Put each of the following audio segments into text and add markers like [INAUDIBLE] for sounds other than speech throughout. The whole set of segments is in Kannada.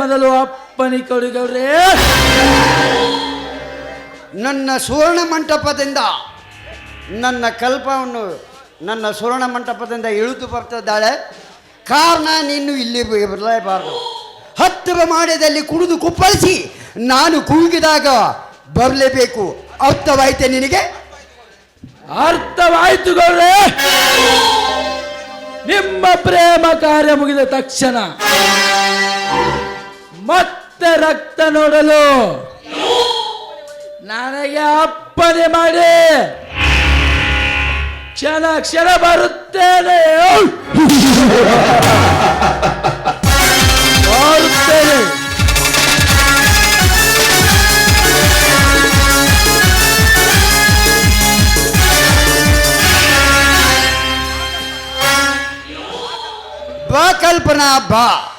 ಮೊದಲು ಅಪ್ಪನಿ ಕೊಡುಗವ್ರೆ ನನ್ನ ಸುವರ್ಣ ಮಂಟಪದಿಂದ ನನ್ನ ಕಲ್ಪವನ್ನು ನನ್ನ ಸುವರ್ಣ ಮಂಟಪದಿಂದ ಇಳಿದು ಬರ್ತಿದ್ದಾಳೆ. ಕಾರಣ ನೀನು ಇಲ್ಲಿ ಬರಲೇಬಾರದು. ಹತ್ತಿರ ಮಾಡಿದಲ್ಲಿ ಕುಡಿದು ಕುಪ್ಪಳಿಸಿ ನಾನು ಕೂಗಿದಾಗ ಬರಲೇಬೇಕು. ಅರ್ಥವಾಯ್ತೆ ನಿನಗೆ? ಅರ್ಥವಾಯ್ತು ಗೌಡ್ರೆ ನಿಮ್ಮ ಪ್ರೇಮ ಕಾರ್ಯ ಮುಗಿದ ತಕ್ಷಣ ಮತ್ತೆ ರಕ್ತ ನೋಡಲು. ನನಗೆ ಅಪ್ಪನೆ ಮಾಡಿ. ಕ್ಷಣ ಕ್ಷಣ ಬರುತ್ತೇನೆ. [LAUGHS] ಬರುತ್ತೇನೆ. ಬಾ ಕಲ್ಪನಾ ಬಾ.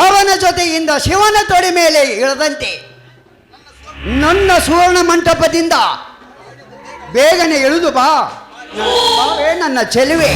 ಅವನ ಜೊತೆಯಿಂದ ಶಿವನ ತೊಡೆ ಮೇಲೆ ಇಳದಂತೆ ನನ್ನ ಸುವರ್ಣ ಮಂಟಪದಿಂದ ಬೇಗನೆ ಇಳಿದು ಬಾ ನನ್ನ ಚೆಲುವೆ.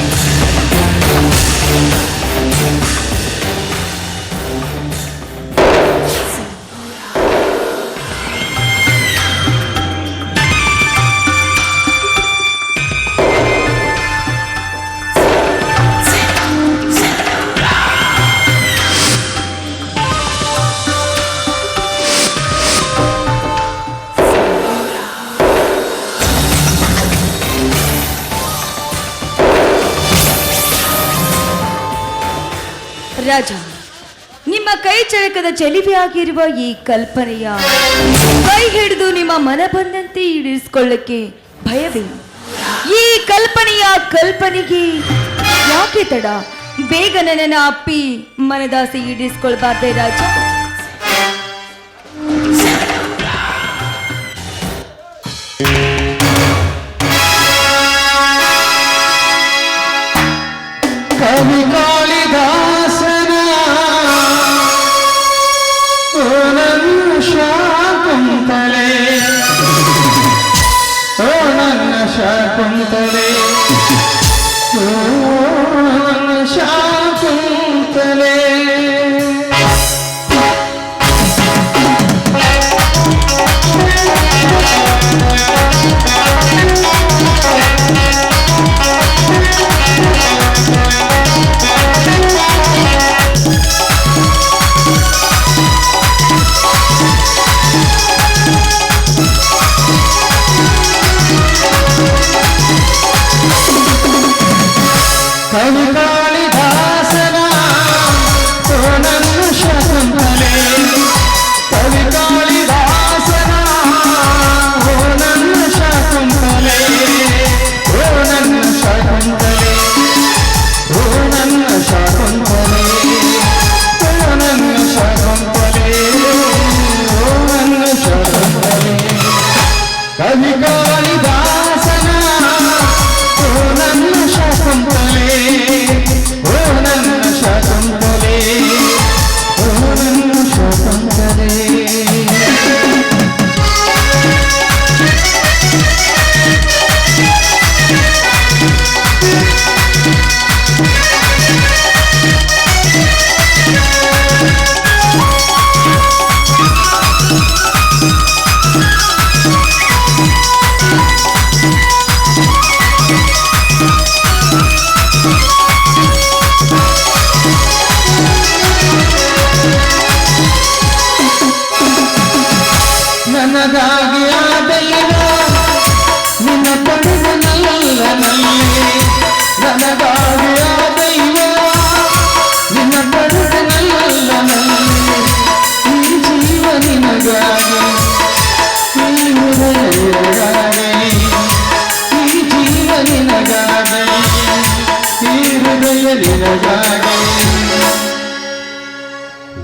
ರಾಜ, ನಿಮ್ಮ ಕೈ ಚಳಕದ ಚಲಿವೆಯಾಗಿರುವ ಈ ಕಲ್ಪನೆಯ ಕೈ ಹಿಡಿದು ನಿಮ್ಮ ಮನ ಬಂದಂತೆ ಈಡೇರಿಸಿಕೊಳ್ಳಕ್ಕೆ ಭಯವೇ? ಈ ಕಲ್ಪನೆಯ ಕಲ್ಪನೆಗೆ ಯಾಕೆ ತಡ? ಬೇಗ ನನ್ನ ಅಪ್ಪಿ ಮನದಾಸೆ ಈಡೇರಿಸಿಕೊಳ್ಬಾರ್ದೆ ರಾಜ.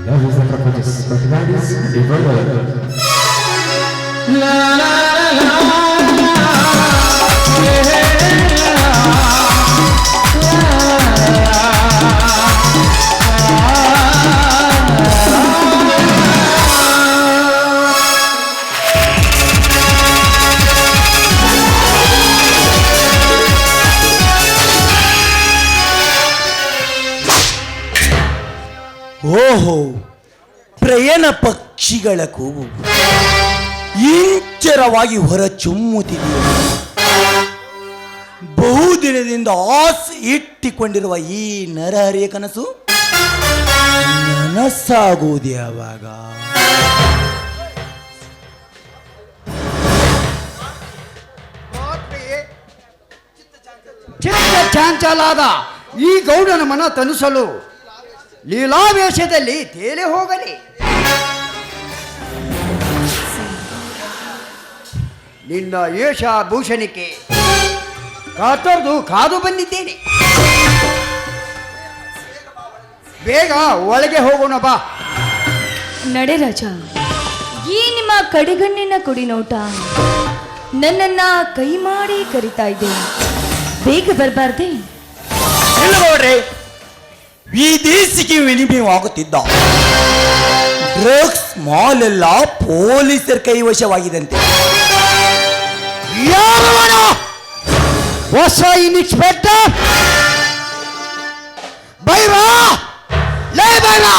Love is the prophetess, but God is devourer. ಓಹೋ ಪ್ರಯಣ ಪಕ್ಷಿಗಳ ಕೂಗು. ಇಂಚರವಾಗಿ ಹೊರ ಬಹುದಿನದಿಂದ ಆಸೆ ಇಟ್ಟಿಕೊಂಡಿರುವ ಈ ನರಹರಿಯ ಕನಸು ನನಸಾಗುವುದು ಯಾವಾಗ ಚಿತ್ತ ಚಾಂಚಲಾದ ಈ ಗೌಡನ ಮನ ತನಿಸಲು ಲೀಲಾವೇಶದಲ್ಲಿ ತೇಲೆ ಹೋಗಲಿ. ನಿನ್ನ ಯೇಷ ಭೂಷಣಿಕೆ ಕಾತೊರೆದು ಕಾದು ಬಂದಿದ್ದೇನೆ. ಬೇಗ ಒಳಗೆ ಹೋಗೋಣ ಬಾ. ನಡೆ ರಾಜ ಈ ನಿಮ್ಮ ಕಡೆಗಣ್ಣಿನ ಕುಡಿ ನೋಟ. ನನ್ನನ್ನ ಕೈ ಮಾಡಿ ಕರಿತಾ ಇದೆ ಬೇಗ ಬರಬಾರ್ದೆ. ಇಲ್ಲ ನೋಡ್ರಿ ವಿದೇಶಿಗೆ ವಿನಿಮಯವಾಗುತ್ತಿದ್ದ ಡ್ರಗ್ಸ್ ಮಾಲ್ ಎಲ್ಲ ಪೊಲೀಸರ ಕೈವಶವಾಗಿದಂತೆ ಹೊಸ ಇನ್ಸ್ಪೆಕ್ಟರ್ ಬೈರಾ? ಲೇ ಬೈರಾ?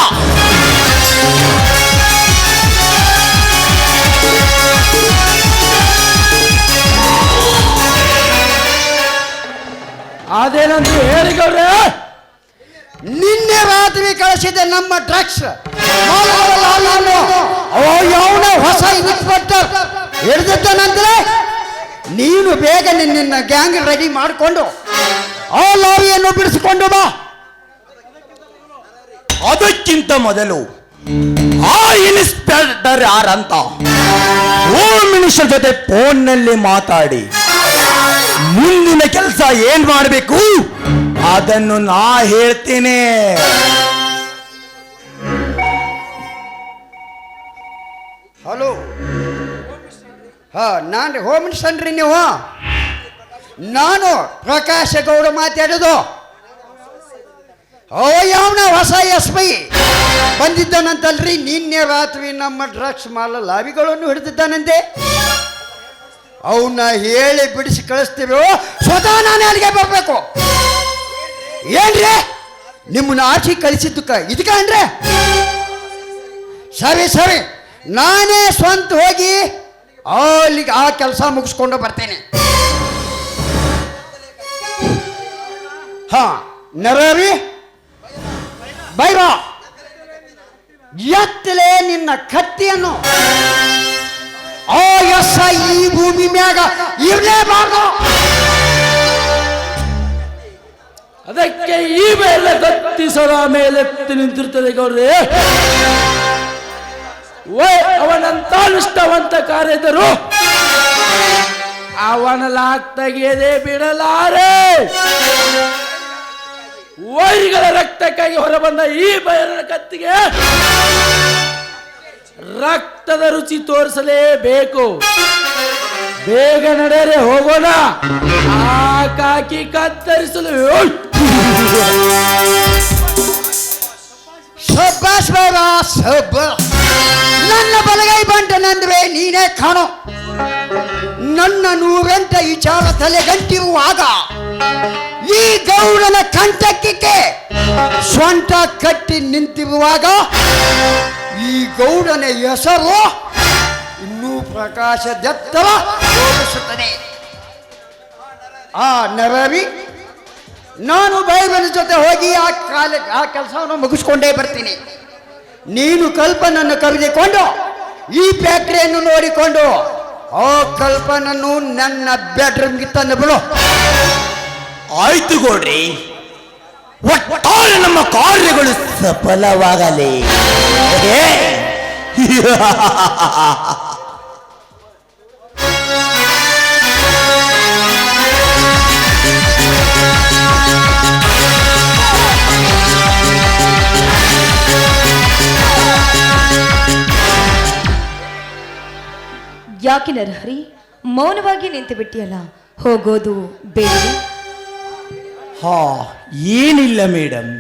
ಅದೇನಂತ ಹೇಳಿ ನಿನ್ನೆ ರಾತ್ರಿ ಕಳಿಸಿದ ನಮ್ಮ ಡ್ರಗ್ಸ್. ಹೊಸ ಇನ್ಸ್ಪೆಕ್ಟರ್ ಹಿಡಿದಿದ್ದಾನಂದ್ರೆ? ನೀನು ಬೇಗ ನಿನ್ನ ಗ್ಯಾಂಗ್ ರೆಡಿ ಮಾಡಿಕೊಂಡು ಆ ಲಾರಿಯನ್ನು ಬಿಡಿಸಿಕೊಂಡು ಬಾ. ಅದಕ್ಕಿಂತ ಮೊದಲು ಆ ಇನ್ಸ್ಪೆಕ್ಟರ್ ಯಾರಂತ ಓ ಮಿನಿಸ್ಟರ್ ಜೊತೆ ಫೋನ್ನಲ್ಲಿ ಮಾತಾಡಿ. ಮುಂದಿನ ಕೆಲಸ ಏನ್ ಮಾಡಬೇಕು? ಅದನ್ನು ನಾ ಹೇಳ್ತೇನೆ. ಹಾ, ನಾನು ಹೋಮ್ ರೀ ನೀವು. ನಾನು ಪ್ರಕಾಶ ಗೌಡ ಮಾತಾಡೋದು. ಓ ಯಾವನ ಹೊಸ ಎಸ್ ಪೈ. ಬಂದಿದ್ದಾನಂತಲ್ರಿ, ನಿನ್ನೆ ರಾತ್ರಿ ನಮ್ಮ ಡ್ರಗ್ಸ್ ಮಾಲ ಲಾವಿಗಳನ್ನು ಹಿಡಿದಿದ್ದಾನಂತೆ. ಅವನ್ನ ಹೇಳಿ ಬಿಡಿಸಿ ಕಳಿಸ್ತೀವಿ ಸ್ವತಃ ನಾನು ಅಲ್ಲಿಗೆ ಬರಬೇಕು. ಏನ್ರಿ? ನಿಮ್ಮನ್ನ ಆಚೆ ಕಳಿಸಿದ್ದಕ್ಕ, ಇದಕ್ಕೆ ಅಂದ್ರೆ? ಸರಿ ಸರಿ. ನಾನೇ ಸ್ವಂತ ಹೋಗಿ ಅಲ್ಲಿಗೆ ಆ ಕೆಲಸ ಮುಗಿಸ್ಕೊಂಡು ಬರ್ತೇನೆ. ಹಾ, ನರರಿ ಬೈರ ಎತ್ತಲೆ ನಿನ್ನ ಕತ್ತಿಯನ್ನು. ಆ ಎಸ್ ಈ ಭೂಮಿ ಮ್ಯಾಗ ಇರಲೇಬಾರ್ದು. ಅದಕ್ಕೆ ಈ ಮೇಲೆ ಕತ್ತಿಸರ ಮೇಲೆತ್ತಿ ನಿಂತಿರ್ತದೆ ಗೌರೇ ಅವನಂತ ನಿಷ್ಠವಂತ ಕಾರ್ಯದರು ಅವನ ಲಾಕ್ ತೆಗೆಯದೆ ಬಿಡಲಾರೆ. ವೈರಿಗಳ ರಕ್ತಕ್ಕಾಗಿ ಹೊರಬಂದ ಈ ಬಯರನ ಕತ್ತಿಗೆ ರಕ್ತದ ರುಚಿ ತೋರಿಸಲೇಬೇಕು. ಬೇಗ ನಡೆಯರೆ ಹೋಗೋಣ. ಆ ಕಾಕಿ ಕತ್ತರಿಸಲು ಶಬ್ಬಾಸ್ ಸಬ್ಬ ನನ್ನ ಬಲಗೈ ಬಂಟನಂದ್ರೆ ನೀನೇ ಕಾಣೋ. ನನ್ನ ನೂರೆಂಟ ವಿಚಾರ ತಲೆಗಂಟಿರುವಾಗ ಈ ಗೌಡನ ಕಂಠಕ್ಕೆ ಸ್ವಂಟ ಕಟ್ಟಿ ನಿಂತಿರುವಾಗ ಈ ಗೌಡನ ಹೆಸರು ಇನ್ನೂ ಪ್ರಕಾಶದೆತ್ತರ ತೋರಿಸುತ್ತದೆ. ಆ ನರವಿ, ನಾನು ಬೈಬಲ್ ಜೊತೆ ಹೋಗಿ ಆ ಕಾಲ ಆ ಕೆಲಸವನ್ನು ಮುಗಿಸ್ಕೊಂಡೇ ಬರ್ತೀನಿ. ನೀನು ಕಲ್ಪನನ್ನು ಕರೆದುಕೊಂಡು ಈ ಫ್ಯಾಕ್ಟ್ರಿಯನ್ನು ನೋಡಿಕೊಂಡು, ಆ ಕಲ್ಪನನ್ನು ನನ್ನ ಬೆಡ್ರೂಮ್ಗೆ ತಂದು ಬಿಡು. ಆಯ್ತು ಕೊಡ್ರಿ ಒಟ್ಟಾರೆ ನಮ್ಮ ಕಾರ್ಯಗಳು ಸಫಲವಾಗಲಿ. [LAUGHS] ಯಾಕೆ ನರಹರಿ? ಮೌನವಾಗಿ ನಿಂತು ಬಿಟ್ಟಿಯಲ್ಲ ಹೋಗೋದು ಬೇರೆ ಹಾ ಏನಿಲ್ಲ ಮೇಡಮ್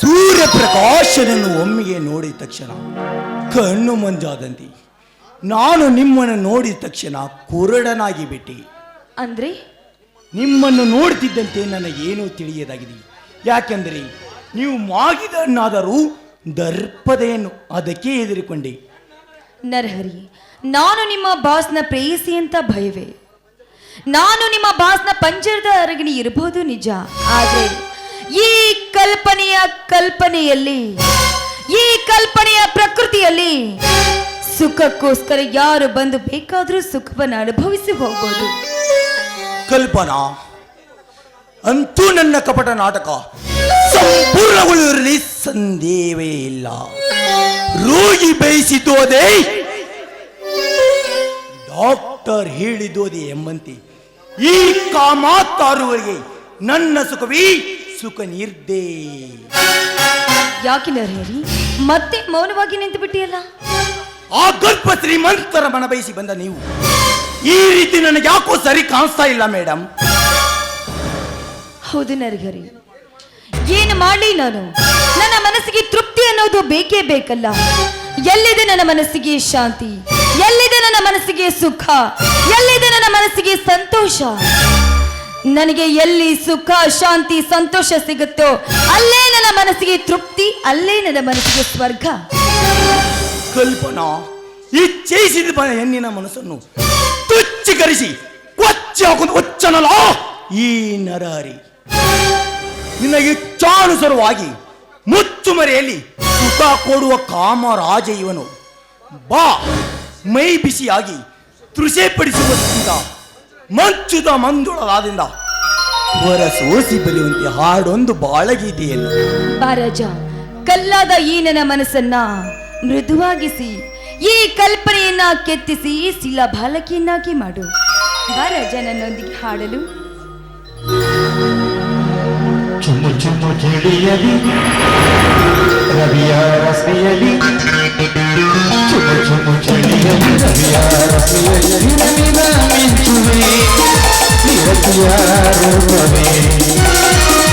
ಸೂರ್ಯ ಪ್ರಕಾಶನನ್ನು ಒಮ್ಮೆಗೆ ನೋಡಿದ ತಕ್ಷಣ ಕಣ್ಣು ಮಂಜಾದಂತಿ ನಾನು ನಿಮ್ಮನ್ನು ನೋಡಿದ ತಕ್ಷಣ ಕುರುಡನಾಗಿ ಬಿಟ್ಟಿ. ಅಂದ್ರೆ? ನಿಮ್ಮನ್ನು ನೋಡ್ತಿದ್ದಂತೆ ನನಗೇನೂ ತಿಳಿಯದಾಗಿದೆ. ಯಾಕೆಂದರೆ ನೀವು ಮಾಗಿದನ್ನಾದರೂ ದರ್ಪದೆಯನ್ನು ಅದಕ್ಕೆ ಹೆದರಿಕೊಂಡೆ ನರಹರಿ, ನಾನು ನಿಮ್ಮ ಬಾಸ್ನ ಪ್ರೇಯಸಿ ಅಂತ ಭಯವೇ. ನಾನು ನಿಮ್ಮ ಬಾಸ್ನ ಪಂಜರದ ಅರಗಿಣಿ ಇರಬಹುದು ನಿಜ. ಆದರೆ ಈ ಕಲ್ಪನೆಯ ಕಲ್ಪನೆಯಲ್ಲಿ, ಈ ಕಲ್ಪನೆಯ ಪ್ರಕೃತಿಯಲ್ಲಿ ಸುಖಕ್ಕೋಸ್ಕರ ಯಾರು ಬಂದು ಬೇಕಾದರೂ ಸುಖವನ್ನು ಅನುಭವಿಸಿ ಹೋಗ್ಬೋದು. ಕಲ್ಪನಾ, ಅಂತೂ ನನ್ನ ಕಪಟ ನಾಟಕ. ಸಂಪೂರ್ಣಗೊಳ್ಳಿರಲಿ ಸಂದೇಹವೇ ಇಲ್ಲ. ರೋಗಿ ಬಯಸಿದ್ದೋದೆ ಡಾಕ್ಟರ್ ಹೇಳಿದೋದೆ ಎಂಬಂತೆ. ಈ ಕಾಮಾತಾರುವರಿಗೆ ನನ್ನ ಸುಖವೇ ಸುಖ ನಿರ್ದೇ. ಯಾಕೆ ನರಹರಿ? ಮತ್ತೆ ಮೌನವಾಗಿ ನಿಂತು ಬಿಟ್ಟಿಯಲ್ಲ? ಆ ಗರ್ಭ ಶ್ರೀಮಂತರ ಮನ ಬಯಸಿ ಬಂದ ನೀವು. ಈ ರೀತಿ ನನಗೆ ಯಾಕೋ ಸರಿ ಕಾಣಿಸ್ತಾ ಇಲ್ಲ ಮೇಡಮ್ ಹೌದು ನರಹರಿ. ಏನು ಮಾಡಲಿ ನಾನು? ನನ್ನ ಮನಸ್ಸಿಗೆ ತೃಪ್ತಿ ಅನ್ನೋದು ಬೇಕೇ ಬೇಕಲ್ಲ. ಎಲ್ಲಿದೆ ನನ್ನ ಮನಸ್ಸಿಗೆ ಶಾಂತಿ? ಎಲ್ಲಿದೆ ನನ್ನ ಮನಸ್ಸಿಗೆ ಸುಖ? ಎಲ್ಲಿದೆ ನನ್ನ ಮನಸ್ಸಿಗೆ ಸಂತೋಷ? ನನಗೆ ಎಲ್ಲಿ ಸುಖ, ಶಾಂತಿ, ಸಂತೋಷ ಸಿಗುತ್ತೋ, ಅಲ್ಲೇ ನನ್ನ ಮನಸ್ಸಿಗೆ ತೃಪ್ತಿ, ಅಲ್ಲೇ ನನ್ನ ಮನಸ್ಸಿಗೆ ಸ್ವರ್ಗ. ಕಲ್ಪನಾ ಇಚ್ಛಿಸಿದ ಹೆಣ್ಣಿನ ಮನಸ್ಸನ್ನು ತುಚ್ಚಿಕರಿಸಿ ಕೊಚ್ಚಿ ಹಾಕೊಂಡು, ಒಚ್ಚನಲ್ಲ, ಈ ನರಹರಿ ನಿನಗೆ ಇಚ್ಛಾನುಸಾರವಾಗಿ ಮುಚ್ಚುಮರೆಯಲ್ಲಿ ಸುಖ ಕೊಡುವ ಕಾಮರಾಜ ಇವನು. ಬಾ, ಮೈ ಬಿಸಿಯಾಗಿ ತೃಷೆಪಡಿಸುವುದರಿಂದ ಮಂಚುದ ಮಂದುಳಲಾದಿಂದ ಹೊರ ಸೋಸಿ ಬರೆಯುವಂತೆ ಹಾಡೊಂದು ಬಾಳಗೀತೆಯನ್ನು ಬಾರಾಜ ಕಲ್ಲಾದ ಈನನ ನನ್ನ ಮನಸ್ಸನ್ನ ಮೃದುವಾಗಿಸಿ, ಈ ಕಲ್ಪನೆಯನ್ನ ಕೆತ್ತಿಸಿ ಸಿಲ ಬಾಲಕಿಯನ್ನಾಗಿ ಮಾಡು. ಬಾರಾಜ ನನ್ನೊಂದಿಗೆ ಹಾಡಲು. ಚುಮ್ಮು ಚುಮ್ಮು ಚಳಿಯಲಿ ರವಿಯ ರಸ್ತೆಯಲ್ಲಿ ಚುಮ್ಮು ಚುಮ್ಮು ಚಳಿಯಲಿ ರವಿಯ ರಸ್ತೆಯಲ್ಲಿ ನವಿನ ಮಿಂಚುವೆ ನಿರತಿಯ ರೂಪವೇ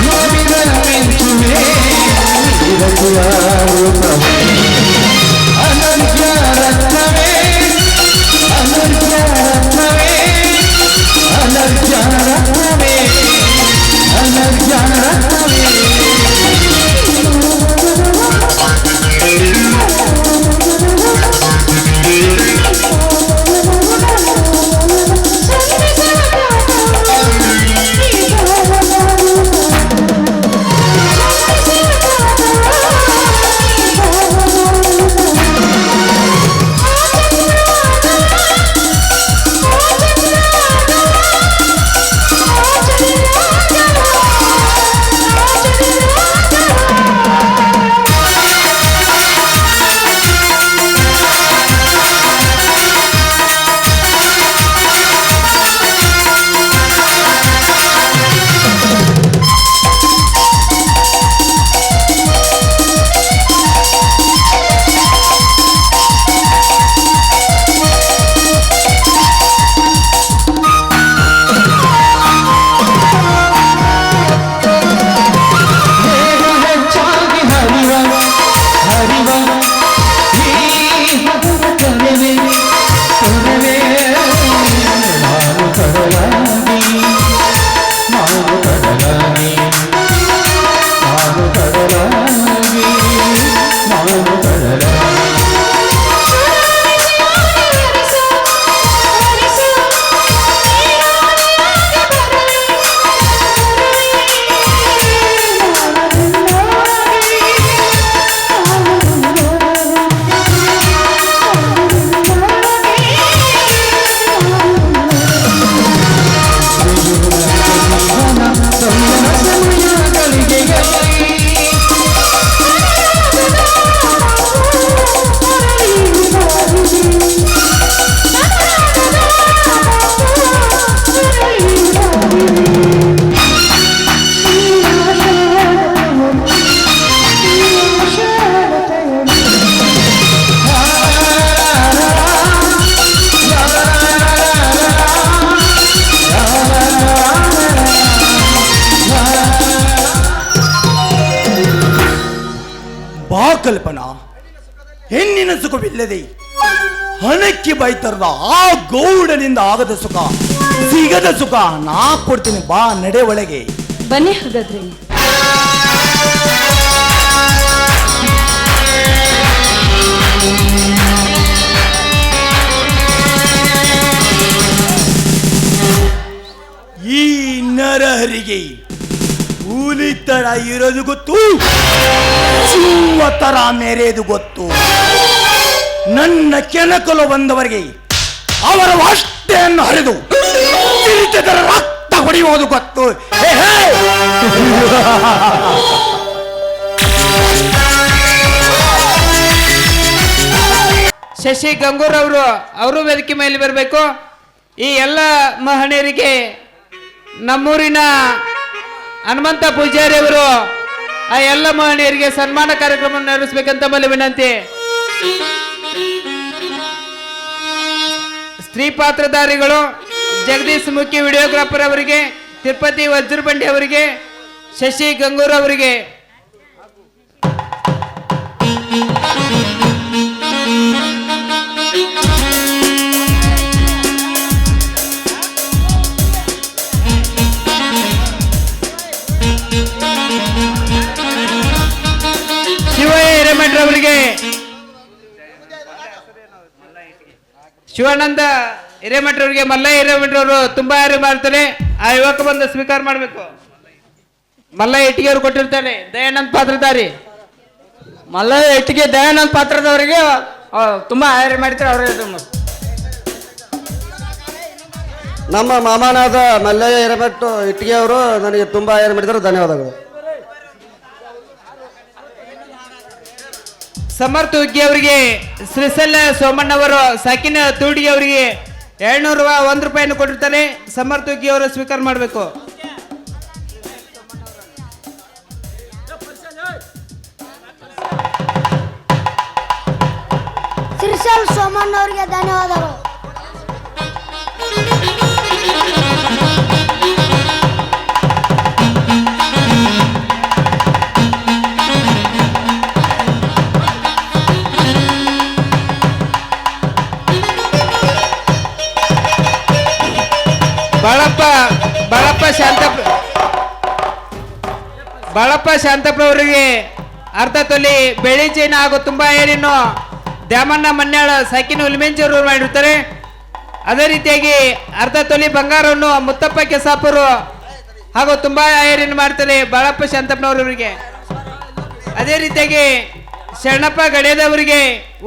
ನವಿನ ಮಿಂಚುವೆ ನಿರತಿಯ ಕಲ್ಪನಾ? ಹೆಣ್ಣಿನ ಸುಖವಿಲ್ಲದೆ ಹಣಕ್ಕೆ ಬೈತರದ ಆ ಗೌಡನಿಂದ ಆಗದ ಸುಖ ಸಿಗದ ಸುಖ ನಾ ಕೊಡ್ತೀನಿ ಬಾ ನಡೆ ಒಳಗೆ. ಬನ್ನಿ ಹಾಗಾದ್ರೆ. ಈ ನರಹರಿಗೆ ತರ ಇರೋದು ಗೊತ್ತು? ಚೂವ ತರ ಮೆರೆಯದು ಗೊತ್ತು. ನನ್ನ ಕೆಣಕಲು ಬಂದವರಿಗೆ ಅವರ ವಾಷ್ಟೆಯನ್ನು ಹರಿದು ತಿರುಚಿದರ ರಕ್ತ ಹೊಡೆಯುವುದು ಗೊತ್ತು! ಶಶಿ ಗಂಗೂರ್ ಅವರು ಅವರು ವೇದಿಕೆ ಮೇಲೆ ಬರಬೇಕು. ಈ ಎಲ್ಲ ಮಹನೀಯರಿಗೆ ನಮ್ಮೂರಿನ ಹನುಮಂತ ಪೂಜಾರಿ ಅವರು ಆ ಎಲ್ಲ ಮಹಿಳೆಯರಿಗೆ ಸನ್ಮಾನ ಕಾರ್ಯಕ್ರಮ ನಡೆಸಬೇಕಂತ ಮೇಲೆ ವಿನಂತಿ. ಸ್ತ್ರೀ ಪಾತ್ರಧಾರಿಗಳು ಜಗದೀಶ್ ಮುಖ್ಯ ವಿಡಿಯೋಗ್ರಾಫರ್ ಅವರಿಗೆ, ತಿರುಪತಿ ವಜ್ರಬಂಡಿ ಅವರಿಗೆ, ಶಶಿ ಗಂಗೂರ್ ಅವರಿಗೆ ಶಿವಾನಂದ ಹಿರೇಮಠ ಅವರಿಗೆ ಮಲ್ಲಯ್ಯ ಹಿರೇಮಠ ಅವರು ತುಂಬಾ ಯಾರು ಮಾಡ್ತಾರೆ. ಆ ಯುವಕ ಬಂದು ಸ್ವೀಕಾರ ಮಾಡಬೇಕು. ಮಲ್ಲಯ್ಯ ಇಟ್ಟಿಗೆ ಅವರು ಕೊಟ್ಟಿರ್ತಾರೆ. ದಯಾನಂದ್ ಪಾತ್ರಧಾರಿ. ಮಲ್ಲಯ್ಯ ಇಟ್ಟಿಗೆ ದಯಾನಂದ್ ಪಾತ್ರದವರಿಗೆ ತುಂಬಾ ಆಯ್ರೆ ಮಾಡ್ತಾರೆ ಅವರೇ ನಮ್ಮ ಮಾಮನಾದ ಮಲ್ಲಯ್ಯ ಹಿರೇಮಠ ಇಟ್ಟಿಗೆ ಅವರು ನನಗೆ ತುಂಬಾ ಆಯ್ರೆ ಮಾಡಿದ್ದಾರೆ ಧನ್ಯವಾದಗಳು. ಸಮರ್ಥ ಉಗ್ಗಿ ಅವರಿಗೆ ಶ್ರೀಸಲ್ಲ ಸೋಮಣ್ಣವರು ಸಾಕಿನ ತೂಡಿಗೆ ಅವರಿಗೆ ರೂಪಾಯಿ ಒಂದು ರೂಪಾಯಿಯನ್ನು ಕೊಟ್ಟಿರ್ತಾರೆ. ಸಮರ್ಥ ಉಗ್ಗಿ ಅವರು ಸ್ವೀಕಾರ ಮಾಡಬೇಕು. ಸಿರ್ಸಲ್ ಸೋಮಣ್ಣ ಅವರಿಗೆ ಧನ್ಯವಾದಗಳು. ಬಾಳಪ್ಪ ಬಾಳಪ್ಪ ಶಾಂತಪ್ಪ ಬಾಳಪ್ಪ ಶಾಂತಪ್ಪ ಅವರಿಗೆ ಅರ್ಧ ತೊಲಿ ಬೆಳ್ಳಿ ಚೈನ ಹಾಗೂ ತುಂಬಾ ಏನೇನು ದ್ಯಾಮಣ್ಣ ಮನ್ಯಾಳ ಸಾಕಿನ ಉಲ್ಮೆಂಚೂರು ಮಾಡಿರ್ತಾರೆ. ಅದೇ ರೀತಿಯಾಗಿ ಅರ್ಧ ತೊಲಿ ಬಂಗಾರವನ್ನು ಮುತ್ತಪ್ಪ ಕೆಸಾಪುರು ಹಾಗೂ ತುಂಬಾ ಏನೇನು ಮಾಡ್ತಾರೆ ಬಾಳಪ್ಪ ಶಾಂತಪ್ಪನವರವರಿಗೆ. ಅದೇ ರೀತಿಯಾಗಿ ಶರಣಪ್ಪ ಗಡಿಯದವರಿಗೆ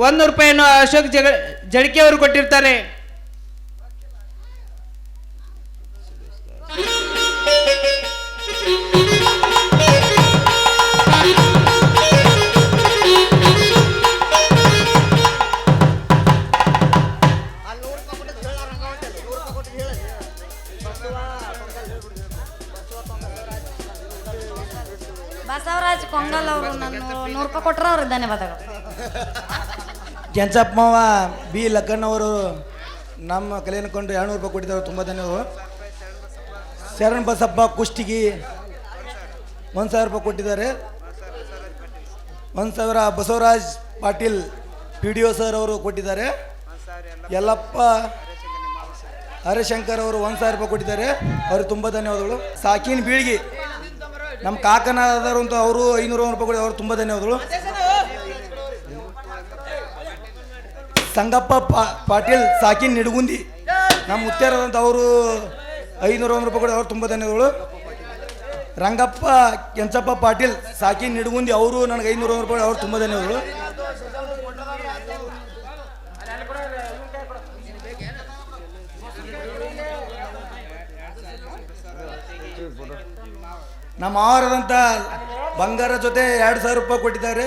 ಒಂದು ರೂಪಾಯಿಯನ್ನು ಅಶೋಕ್ ಜಗ ಜಡಕೆ ಕೊಟ್ಟಿರ್ತಾರೆ. ಧನ್ಯವಾದಗಳು. ಕೆಂಚಪ್ಪ ಬಿ ಲಕ್ಕಣ್ಣವರು ನಮ್ಮ ಕಲೆಯನ್ನು ಕೊಂಡು ಎರಡ್ನೂರು ರೂಪಾಯಿ ಕೊಟ್ಟಿದ್ದಾರೆ. ತುಂಬ ಧನ್ಯವಾದಗಳು. ಶರಣ್ ಬಸಪ್ಪ ಕುಷ್ಟಿಗಿ ಒಂದು ಸಾವಿರ ರೂಪಾಯಿ ಕೊಟ್ಟಿದ್ದಾರೆ. ಒಂದು ಸಾವಿರ Basavaraj Patil P D O sir ಅವರು ಕೊಟ್ಟಿದ್ದಾರೆ. ಯಲ್ಲಪ್ಪ ಹರಿಶಂಕರ್ ಅವರು ಒಂದು ಸಾವಿರ ರೂಪಾಯಿ ಕೊಟ್ಟಿದ್ದಾರೆ. ಅವ್ರಿಗೆ ತುಂಬ ಧನ್ಯವಾದಗಳು. ಸಾಕಿನ ಬೀಳ್ಗಿ, ನಮ್ಮ ಅಂತ ಅವರು ಐನೂರು ರೂಪಾಯಿ ಕೊಟ್ಟಿದ್ದಾರೆ. ಅವ್ರು ತುಂಬ ಧನ್ಯವಾದಗಳು. ಸಂಗಪ್ಪ ಪಾಟೀಲ್ ಸಾಕಿನ್ ನಿಡಗುಂದಿ. ನಮ್ಮ ಮುತ್ಯಾರದಂತ ಅವರು ಐನೂರ ಒಂದು ರೂಪಾಯಿ ಕೊಡಿ ಅವ್ರು ತುಂಬ ರಂಗಪ್ಪ ಕೆಂಚಪ್ಪ ಪಾಟೀಲ್ ಸಾಕಿನ್ ನಿಡಗುಂದಿ, ಅವರು ನನಗೆ ಐನೂರ ಒಂದು ರೂಪಾಯಿ ಅವ್ರು ತುಂಬ ಧನ್ಯವಾದಗಳು. ನಮ್ಮ ಆಹಾರದಂಥ ಬಂಗಾರ ಜೊತೆ ಎರಡು ಸಾವಿರ ರೂಪಾಯಿ ಕೊಟ್ಟಿದ್ದಾರೆ.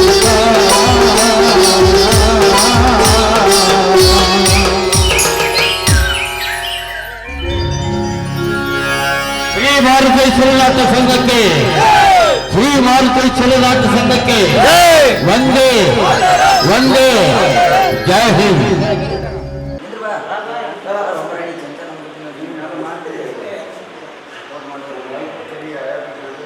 ಚಲನಾಟ ಸಂಘಕ್ಕೆ ಒಂದೇ ಒಂದೇ ಜೈ ಹಿಂದ್.